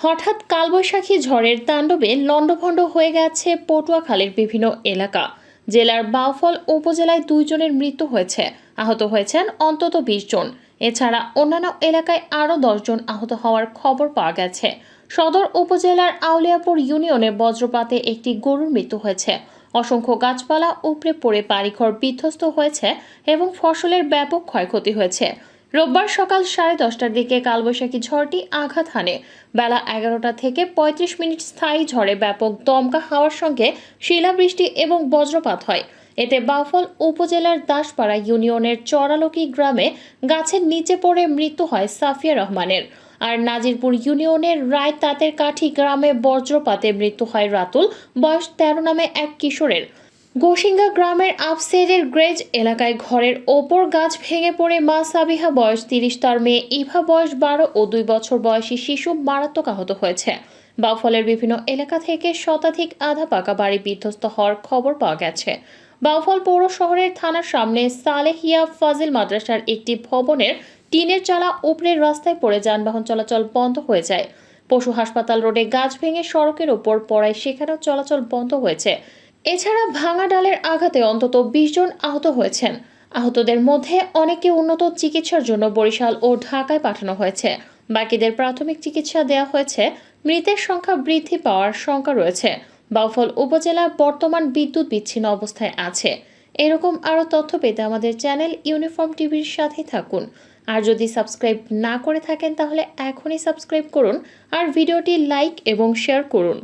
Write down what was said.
হঠাৎ কালবৈশাখী ঝড়ের তাণ্ডবে লণ্ডভণ্ড হয়ে গেছে পটুয়াখালীর বিভিন্ন এলাকা। জেলার বাউফল উপজেলায় দুইজনের মৃত্যু হয়েছে। আহত হয়েছেন অন্তত বিশ জন। এছাড়া অন্যান্য এলাকায় আরও দশজন আহত হওয়ার খবর পাওয়া গেছে। সদর উপজেলার আউলিয়াপুর ইউনিয়নে বজ্রপাতে একটি গরুর মৃত্যু হয়েছে। অসংখ্য গাছপালা উপড়ে পড়ে বাড়িঘর বিধ্বস্ত হয়েছে এবং ফসলের ব্যাপক ক্ষয়ক্ষতি হয়েছে। রোববার সকাল সাড়ে দশটার দিকে কালবৈশাখী ঝড়টি আঘাত হানে। বেলা এগারোটা থেকে পঁয়ত্রিশ মিনিট স্থায়ী ঝড়ে ব্যাপক দমকা হাওয়ার সঙ্গে শিলাবৃষ্টি এবং বজ্রপাত হয়। এতে বাউফল উপজেলার দাসপাড়া ইউনিয়নের চড়ালকি গ্রামে গাছের নিচে পড়ে মৃত্যু হয় সাফিয়া রহমানের। আর নাজিরপুর ইউনিয়নের রায় তাঁতের কাঠি গ্রামে বজ্রপাতে মৃত্যু হয় রাতুল, বয়স তেরো নামে এক কিশোরের। গোসিঙ্গা গ্রামের আফসেরের গ্রেজ এলাকায় ঘরের ওপর গাছ ভেঙে পড়ে মা সাবিহা, বয়স তিরিশ, তার মেয়ে ইভা, বয়স বারো ও দুই বছর বয়সী শিশু মারাত্মক আহত হয়েছে। বাউফলের বিভিন্ন এলাকা থেকে শতাধিক আধা পাকা বাড়ি বিধ্বস্ত হওয়ার খবর পাওয়া গেছে। বাউফল পৌর শহরের থানার সামনে সালেহিয়া ফাজিল মাদ্রাসার একটি ভবনের টিনের চালা উপরের রাস্তায় পড়ে যানবাহন চলাচল বন্ধ হয়ে যায়। পশু হাসপাতাল রোডে গাছ ভেঙে সড়কের ওপর পড়ায় সেখানেও চলাচল বন্ধ হয়েছে। এছাড়া ভাঙা ডালের আঘাতে অন্তত বিশ জন আহত হয়েছেন। আহতদের মধ্যে অনেকে উন্নত চিকিৎসার জন্য বরিশাল ও ঢাকায় পাঠানো হয়েছে। বাকিদের প্রাথমিক চিকিৎসা দেওয়া হয়েছে। মৃতের সংখ্যা বৃদ্ধি পাওয়ার শঙ্কা রয়েছে। বাউফল উপজেলা বর্তমান বিদ্যুৎ বিচ্ছিন্ন অবস্থায় আছে। এরকম আরও তথ্য পেতে আমাদের চ্যানেল ইউনিফর্ম টিভির সাথেই থাকুন। আর যদি সাবস্ক্রাইব না করে থাকেন তাহলে এখনই সাবস্ক্রাইব করুন আর ভিডিওটি লাইক এবং শেয়ার করুন।